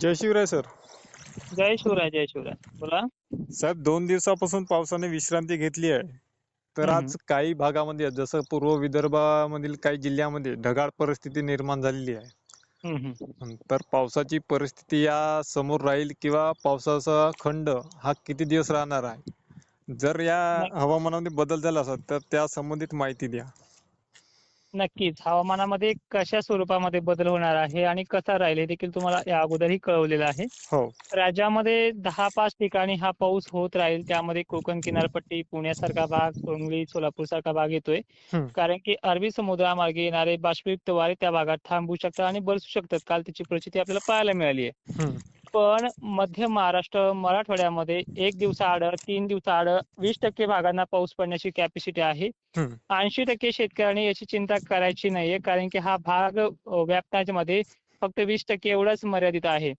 जय Shivray sir. जय शिवराय जय शिवराय. बोला. साहेब दोन दिवसापासून पावसाने विश्रांती घेतली आहे. तर आज काही भागामध्ये जसं पूर्व विदर्भामधील काही जिल्ह्यामध्ये ढगाळ परिस्थिती निर्माण झालेली आहे. तर पावसाची परिस्थिती या समोर राहील किंवा पावसाचा खंड हा किती दिवस राहणार आहे? जर या हवामानामध्ये बदल झाला असेल तर त्या संबंधित माहिती द्या. नक्कीच. हवामानामध्ये कशा स्वरूपामध्ये बदल होणार आहे आणि कसा राहील हे देखील तुम्हाला या अगोदरही कळवलेलं आहे. हो. राज्यामध्ये दहा पाच ठिकाणी हा पाऊस होत राहील. त्यामध्ये कोकण किनारपट्टी पुण्यासारखा भाग सांगली सोलापूर सारखा भाग येतोय. कारण की अरबी समुद्रामार्गे येणारे बाष्पयुक्त वारे त्या भागात थांबू शकतात आणि बरसू शकतात. काल त्याची परिस्थिती आपल्याला पाहायला मिळाली आहे. पण मध्य महाराष्ट्र मराठवाड्यामध्ये एक दिवसाआड तीन दिवसाआड वीस टक्के भागांना पाऊस पडण्याची कॅपॅसिटी आहे. ऐंशी टक्के शेतकऱ्यांनी याची चिंता करायची नाहीये कारण की हा भाग व्यापण्यामध्ये फक्त वीस टक्के एवढाच मर्यादित आहे.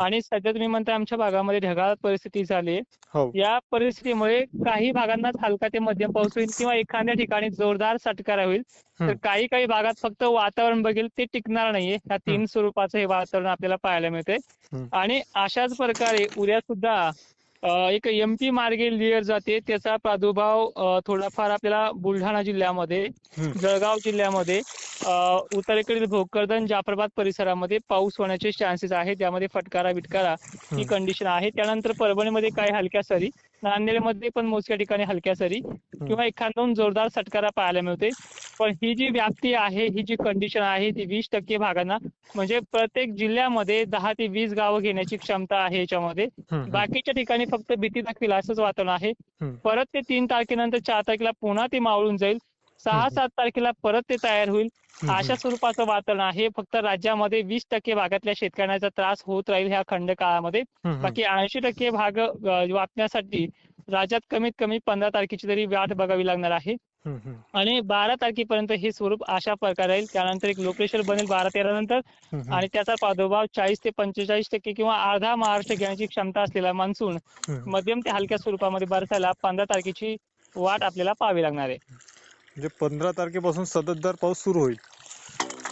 आणि सध्या तुम्ही म्हणता आमच्या भागामध्ये ढगाळ परिस्थिती झाली आहे. हो या परिस्थितीमुळे काही भागांनाच हलका ते मध्यम पाऊस होईल किंवा एखाद्या ठिकाणी जोरदार सटकारा होईल तर. काही काही भागात फक्त वातावरण बघेल ते टिकणार नाहीये ह्या तीन स्वरूपाचं हे वातावरण आपल्याला पाहायला मिळतंय. आणि अशाच प्रकारे उद्या सुद्धा एक एमपी मार्गे लेअर जाते त्याचा प्रादुर्भाव थोडाफार आपल्याला बुलढाणा जिल्ह्यामध्ये. जळगाव जिल्ह्यामध्ये उत्तरेकडील भोकरदन जाफराबाद परिसरामध्ये पाऊस होण्याचे चान्सेस आहेत त्यामध्ये फटकारा बिटकारा ही. कंडिशन आहे त्यानंतर परभणीमध्ये काही हलक्या सरी नांदेडमध्ये पण मोजक्या ठिकाणी हलक्या सरी किंवा एखादून जोरदार सटकारा पाहायला मिळते. पण ही जी व्याप्ती आहे ही जी कंडिशन आहे ती वीस टक्के भागांना म्हणजे प्रत्येक जिल्ह्यामध्ये दहा ते वीस गावं घेण्याची क्षमता आहे याच्यामध्ये. बाकीच्या ठिकाणी फक्त भीती दाखवील असंच वातावरण आहे. परत ते तीन तारखेनंतर चार तारखेला पुन्हा ते मावळून जाईल. सहा. सात तारखेला परत ते तयार होईल. अशा स्वरूपाचं वातावरण आहे फक्त राज्यामध्ये वीस टक्के भागातल्या शेतकऱ्यांचा त्रास होत राहील ह्या खंड काळामध्ये. बाकी ऐंशी टक्के भाग वाचण्यासाठी राज्यात कमीत कमी पंधरा तारखेची तरी वाट बघावी लागणार आहे. आणि बारा तारखेपर्यंत हे स्वरूप अशा प्रकारे राहील त्यानंतर एक लो प्रेशर बनेल बारा तेरा नंतर. आणि त्याचा प्रादुर्भाव चाळीस ते पंचेचाळीस टक्के किंवा अर्धा महाराष्ट्र घेण्याची क्षमता असलेला मान्सून. मध्यम ते हलक्या स्वरूपामध्ये बरसायला पंधरा तारखेची वाट आपल्याला पाहावी लागणार आहे म्हणजे पंधरा तारखेपासून सततधार पाऊस सुरू होईल.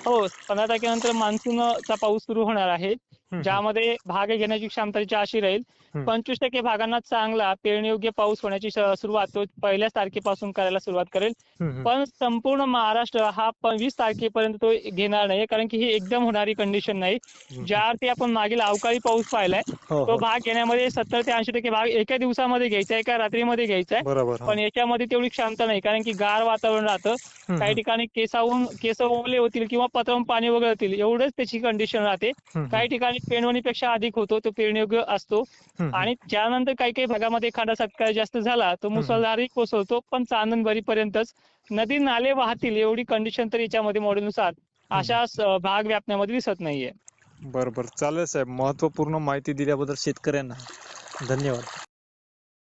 हो पंधरा तारखेनंतर मान्सूनचा पाऊस सुरू होणार आहे. ज्यामध्ये भाग घेण्याची क्षमता अशी राहील. पंचवीस टक्के भागांना चांगला पेरणीयोग्य पाऊस होण्याची सुरुवात तो पहिल्याच तारखेपासून करायला सुरुवात करेल. पण संपूर्ण महाराष्ट्र हा वीस तारखेपर्यंत तो घेणार नाही कारण की ही एकदम होणारी कंडिशन नाही. ज्या अर्थी आपण मागील अवकाळी पाऊस पाहिलाय हो तो हो भाग घेण्यामध्ये सत्तर ते ऐंशी टक्के भाग एका दिवसामध्ये घ्यायचा आहे एका रात्रीमध्ये घ्यायचा आहे हो. पण याच्यामध्ये तेवढी क्षमता नाही कारण की गार वातावरण राहतं. काही ठिकाणी केसावून केस ओले होतील किंवा पत्रावून पाणी वगैरे होतील एवढंच त्याची कंडिशन राहते. काही ठिकाणी पेरणीपेक्षा अधिक होतो तो पेरणीयोग्य असतो. आणि त्यानंतर काही काही भागामध्ये एखादा सत्कार जास्त झाला तो मुसळधारही कोसळतो पण चांदणबरीपर्यंतच नदी नाले वाहतील एवढी कंडिशन तर याच्यामध्ये मॉडेलनुसार अशा भाग व्यापण्यामध्ये दिसत नाहीये. बरं बरं चालेल साहेब. महत्त्वपूर्ण माहिती दिल्याबद्दल शेतकऱ्यांना धन्यवाद.